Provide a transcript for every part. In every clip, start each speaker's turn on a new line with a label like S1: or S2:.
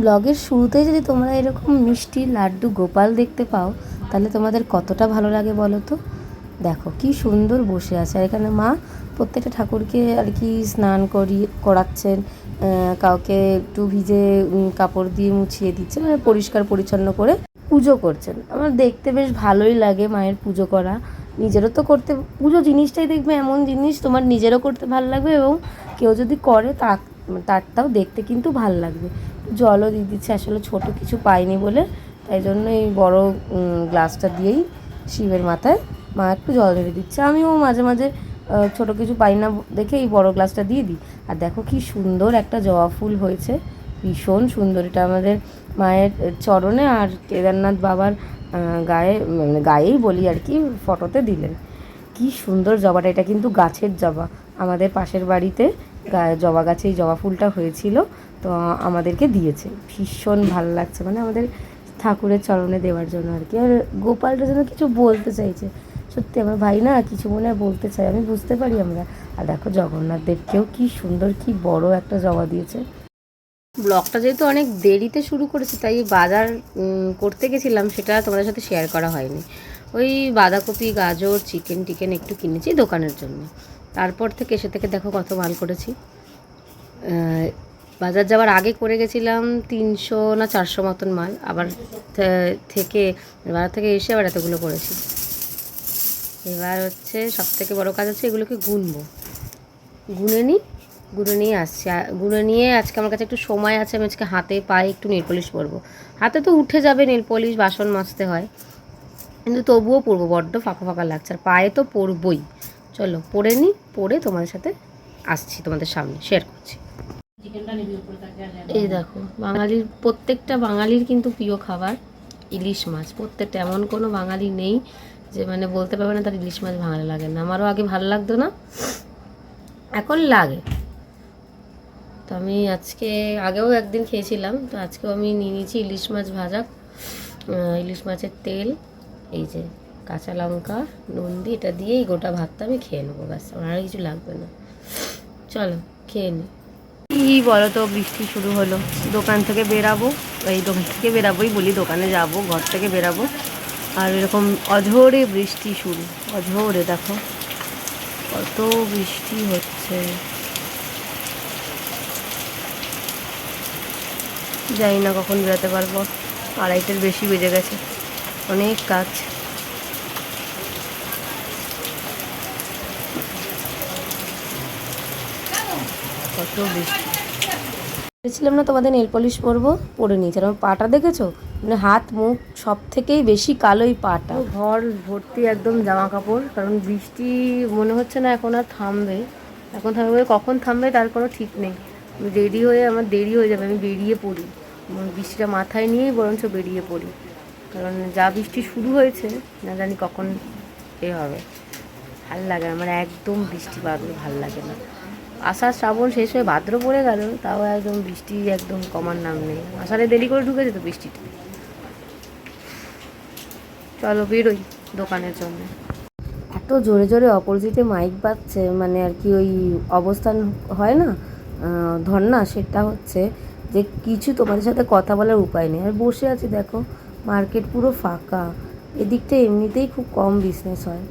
S1: ব্লগের শুরুতে যদি তোমরা এরকম মিষ্টি লাড্ডু গোপাল দেখতে পাও, তাহলে তোমাদের কতটা ভালো লাগে বলো তো? দেখো, কি সুন্দর বসে আছে। আর এখানে মা প্রত্যেকটা ঠাকুরকে আর কি স্নান করি, করাচ্ছেন। কাউকে একটু ভিজে কাপড় দিয়ে মুছিয়ে দিচ্ছেন মানে পরিষ্কার পরিচ্ছন্ন করে পুজো করছেন। আমার দেখতে বেশ ভালোই লাগে মায়ের পুজো করা। নিজেরও তো করতে, পুজো জিনিসটাই দেখবে এমন জিনিস, তোমার নিজেরও করতে ভালো লাগবে এবং কেউ যদি করে তা তারটাও দেখতে কিন্তু ভালো লাগবে। জলও দিয়ে দিচ্ছে, আসলে ছোট কিছু পাইনি বলে। তাই জন্য এই বড় গ্লাসটা দিয়েই শিবের মাথায় মা একটু জল ঢেলে দিচ্ছে। আমিও মাঝে মাঝে ছোট কিছু পাই না দেখে এই বড় গ্লাসটা দিয়ে দিই। আর দেখো কি সুন্দর একটা জবা ফুল হয়েছে, ভীষণ সুন্দর। এটা আমাদের মায়ের চরণে আর কেদারনাথ বাবার গায়ে মানে গায়েই বলি আর কি, ফটোতে দিলেন। কি সুন্দর জবাটা, এটা কিন্তু গাছের জবা। আমাদের পাশের বাড়িতে জবা গাছে এই জবা ফুলটা হয়েছিল। তো আমাদেরকে দিয়েছে। ভীষণ ভালো লাগছে মানে আমাদের ঠাকুরের চরণে দেওয়ার জন্য আর কি। আর গোপালটা যেন কিছু বলতে চাইছে। সত্যি আমার ভাই না কিছু মনে বলতে চাই আমি বুঝতে পারি আমরা। আর দেখো জগন্নাথ দেবকেও কি সুন্দর, কি বড় একটা জবা দিয়েছে। ব্লগটা যেহেতু অনেক দেরিতে শুরু করেছি, তাই বাজার করতে গেছিলাম, সেটা তোমাদের সাথে শেয়ার করা হয়নি। ওই বাঁধাকপি, গাজর চিকেন টিকেন একটু কিনেছি দোকানের জন্য। তারপর থেকে এসে থেকে দেখো কত মাল করেছি। বাজার যাওয়ার আগে করে গেছিলাম তিনশো না চারশো মতন মাল। আবার থেকে, বাজার থেকে এসে আবার এতগুলো করেছি। এবার হচ্ছে সব থেকে বড়ো কাজ হচ্ছে এগুলোকে গুনবো। গুনে নিই গুনে নিয়ে আসছি। গুনে নিয়ে আজকে আমার কাছে একটু সময় আছে, আমি আজকে হাতে পায়ে একটু নেল পলিশ পরবো। হাতে তো উঠে যাবে নেল পলিশ, বাসন মাজতে হয়। কিন্তু তবুও পরবো, বড্ড ফাঁকা ফাঁকা লাগছে। আর পায়ে তো পরবই। চলো, পরে নিই পরে তোমাদের সাথে আসছি, তোমাদের সামনে শেয়ার করছি। এই দেখো, বাঙালির, প্রত্যেকটা বাঙালির কিন্তু প্রিয় খাবার ইলিশ মাছ। প্রত্যেকটা, এমন কোনো বাঙালি নেই যে মানে বলতে পারবে না তার ইলিশ মাছ ভালো লাগে না। আমারও আগে ভালো লাগতো না, এখন লাগে। তো আমি আজকে, আগেও একদিন খেয়েছিলাম, তো আজকেও আমি নিয়ে নিয়েছি ইলিশ মাছ ভাজা। ইলিশ মাছের তেল, এই যে কাঁচা লঙ্কা, নুন দিয়ে, এটা দিয়েই গোটা ভাতটা আমি খেয়ে নেব, ব্যাস, আমার আর কিছু লাগবে না। চলো, খেয়ে নিই কি বলো তো, বৃষ্টি শুরু হলো। দোকান থেকে বেরাবো, এই দোকান থেকে বেরাবোই বলি, দোকানে যাব, ঘর থেকে বেরাবো। আর এরকম অঝোরে বৃষ্টি শুরু, অঝোরে দেখো, কত বৃষ্টি হচ্ছে। জানি না কখন বেরোতে পারব, আড়াইটের বেশি বেজে গেছে, অনেক কাজ। কত বৃষ্টি বলেছিলাম না তোমাদের নেল পলিশ পরবো, পরে নিয়েছি। আমার পাটা দেখেছ? মানে হাত, মুখ সব থেকেই বেশি কালোই পাটা। ঘর ভর্তি একদম জামা কাপড়, কারণ বৃষ্টি মনে হচ্ছে না এখন আর থামবে। এখন থামবে কখন থামবে তার কোনো ঠিক নেই। রেডি হয়ে, আমার দেরি হয়ে যাবে, আমি বেরিয়ে পড়ি। বৃষ্টিটা মাথায় নিয়েই বরঞ্চ বেরিয়ে পড়ি। কারণ যা বৃষ্টি শুরু হয়েছে, না জানি কখন এ হবে। ভালো লাগে আমার একদম বৃষ্টি বাদলে ভালো লাগে না। আষাঢ় শ্রাবণ শেষ হয়ে ভাদ্র পড়ে গেল, তাও একদম বৃষ্টি একদম কমার নাম নেই। আষাঢ়ে দেরি করে ঢুকেছে তো বৃষ্টিটা চলো বেরোই দোকানের জন্য। এত জোরে জোরে অপোজিটে মাইক বাজছে মানে আর কি ওই অবস্থান হয় না ধর্না সেটা হচ্ছে যে কিছু তোমাদের সাথে কথা বলার উপায় নেই। আর বসে আছি দেখো, মার্কেট পুরো ফাঁকা। এদিকটা এমনিতেই খুব কম বিজনেস হয়।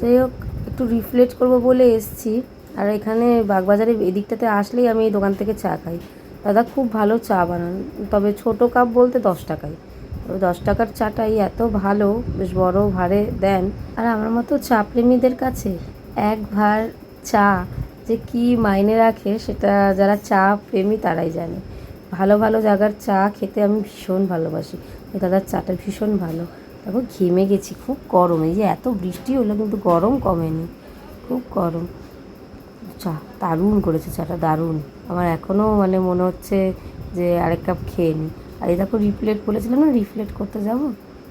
S1: যাই হোক, একটু রিফ্লেক্ট করব বলে এসছি। আর এখানে বাগবাজারে এদিকটাতে আসলেই আমি এই দোকান থেকে চা খাই। দাদা খুব ভালো চা বানান, তবে ছোটো কাপ বলতে দশ তবে দশ টাকার চাটাই এত ভালো, বেশ বড় ভারে দেন। আর আমার মতো চা প্রেমীদের কাছে এক ভার চা যে কি মাইনে রাখে সেটা যারা চা প্রেমী তারাই জানে। ভালো ভালো জায়গার চা খেতে আমি ভীষণ ভালোবাসি। দাদার চাটা ভীষণ ভালো। তারপর ঘেমে গেছি, খুব গরম। এই যে এত বৃষ্টি হলো কিন্তু গরম কমেনি। খুব গরম। চা, দারুণ করেছে চাটা, দারুণ। আমার এখনও মানে মনে হচ্ছে যে আরেক কাপ খেয়ে নিই আর এই দেখো রিফ্লেট বলেছিলাম না রিফ্লেট করতে যাব?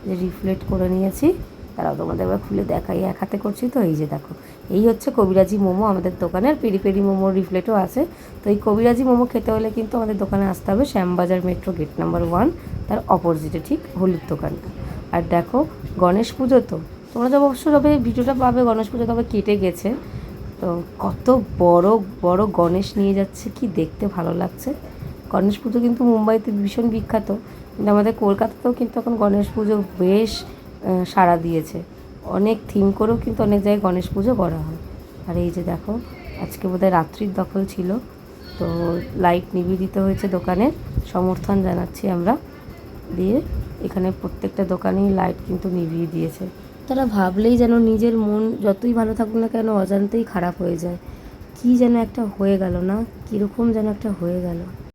S1: যে রিফ্লেট করে নিয়েছি। তারাও তোমাদের এবার খুলে দেখাই। এক হাতে করছি তো, এই যে দেখো। এই হচ্ছে কবিরাজি মোমো, আমাদের দোকানের পেরি পেরি মোমো রিফ্লেটও আছে। তো এই কবিরাজি মোমো খেতে হলে কিন্তু আমাদের দোকানে আসতে হবে Shyambazar metro gate number one তার অপোজিটে ঠিক হলুদ দোকানটা। আর দেখো গণেশ পুজো তো, তোমরা যবে অবশ্য তবে ভিডিওটা পাবে, গণেশ পুজো তবে কেটে গেছে। তো কত বড় বড় গণেশ নিয়ে যাচ্ছে, কি দেখতে ভালো লাগছে। গণেশ পুজো কিন্তু মুম্বাইতে ভীষণ বিখ্যাত, কিন্তু আমাদের কলকাতাতেও কিন্তু এখন গণেশ পুজো বেশ সাড়া দিয়েছে। অনেক থিম করেও কিন্তু অনেক জায়গায় গণেশ পুজো করা হয়। আর এই যে দেখো, আজকে বোধহয় রাত্রির দখল ছিল, তো লাইট নিভিয়ে দিতে হয়েছে দোকানের সমর্থন জানাচ্ছি আমরা, দিয়ে এখানে প্রত্যেকটা দোকানেই লাইট কিন্তু নিভিয়ে দিয়েছে। তারা ভাবলেই যেন নিজের মন যতই ভালো থাকুক না কেন অজান্তেই খারাপ হয়ে যায়। কি যেন একটা হয়ে গেল না? কীরকম যেন একটা হয়ে গেল।